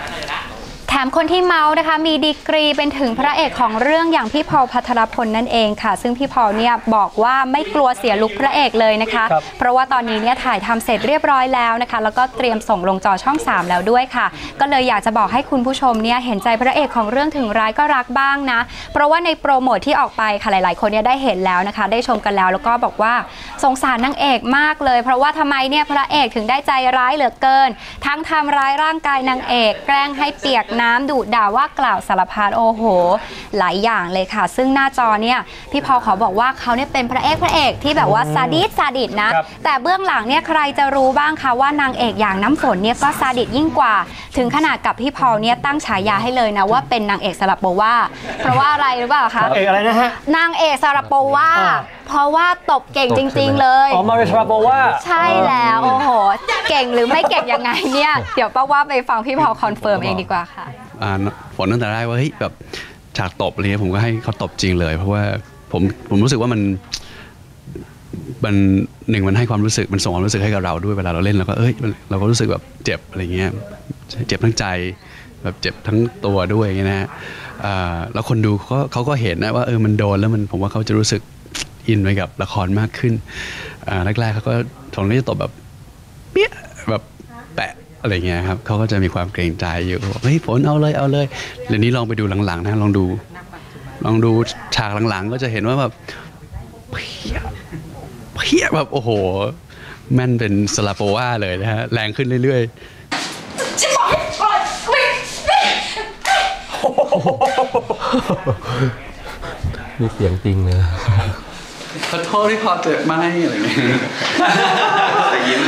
gracias. แถมคนที่เมาส์นะคะ มีดีกรีเป็นถึงพระเอกของเรื่องอย่างพี่พอลพัทรพลนั่นเองค่ะ ซึ่งพี่พอลเนี่ยบอกว่าไม่กลัวเสียลุคพระเอกเลยนะคะครับเพราะว่าตอนนี้เนี่ยถ่ายทำเสร็จเรียบร้อยแล้วนะคะ แล้วก็เตรียมส่งลงจอช่อง 3 แล้วด้วยค่ะ ก็เลยอยากจะบอกให้คุณผู้ชมเนี่ยเห็นใจพระเอกของเรื่องถึงร้ายก็รักบ้างนะ เพราะว่าในโปรโมทที่ออกไปค่ะหลาย ๆ คนเนี่ยได้เห็นแล้วนะคะ ได้ชมกันแล้วแล้วก็บอกว่าสงสารนางเอกมากเลย เพราะว่าทำไมเนี่ยพระเอกถึงได้ใจร้ายเหลือเกิน ทั้งทำร้ายร่างกายนางเอก แกล้งให้เปียกน้ำดุด่าว่ากล่าวสารพัดโอ้โห หลายอย่างเลยค่ะ ซึ่งหน้าจอเนี่ยพี่พอขอบอกว่าเขาเนี่ยเป็นพระเอกพระเอกที่แบบว่าซาดิสซาดิสนะครับแต่เบื้องหลังเนี่ยใครจะรู้บ้างคะว่านางเอกอย่างน้ำฝนเนี่ยก็ซาดิสยิ่งกว่า ถึงขนาดกับพี่พอลเนี่ยตั้งฉายาให้เลยนะว่าเป็นนางเอกสลับโบว่าเพราะว่าอะไรรู้เปล่าคะเอกอะไรนะฮะนางเอกสลับโบว่าอ่าเพราะว่าตบเก่งตบจใช่ไหมริง ๆ เลยอ๋อมาริชราโบว่าใช่แล้วโอ้โห เก่งหรือไม่เก่งยังไงเนี่ยเดี๋ยวป้าว่าไปฟังพี่พอคอนเฟิร์มเองดีกว่าค่ะอ่าฝนตั้งแต่แรกว่าเฮ้ยแบบฉากตบอะไรเงี้ยผมก็ให้เขาตบจริงเลย เพราะว่าผมผมรู้สึกว่ามันมันหนึ่งมันให้ความรู้สึกมันส่งความรู้สึกให้กับเราด้วยเวลาเราเล่นแล้วก็เอ้ยเราก็รู้สึกแบบเจ็บอะไรเงี้ยเจ็บทั้งใจแบบเจ็บทั้งตัวด้วยเงี้ยนะฮะแล้วคนดูเขาเขาก็เห็นนะว่าเออมันโดนแล้วมันผมว่าเขาจะรู้สึกอินไปกับละครมากขึ้นแรกๆเขาก็ทนที่จะตบแบบ แบบแปะอะไรเงี้ยครับเขาก็จะมีความเกรงใจอยู่บอกเฮ้ยฝนเอาเลยเอาเลยเดี๋ยวนี้ลองไปดูหลังๆนะลองดู ลองดูฉากหลังๆ ก็จะเห็นว่าแบบเพี้ยเพี้ยแบบโอ้โห แม่นเป็นสลาโปว่าเลยนะฮะแรงขึ้นเรื่อยๆมีเสียงจริงเลยขอโทษที่พอเจ็บไหมอะไรเงี้ยยิ้ม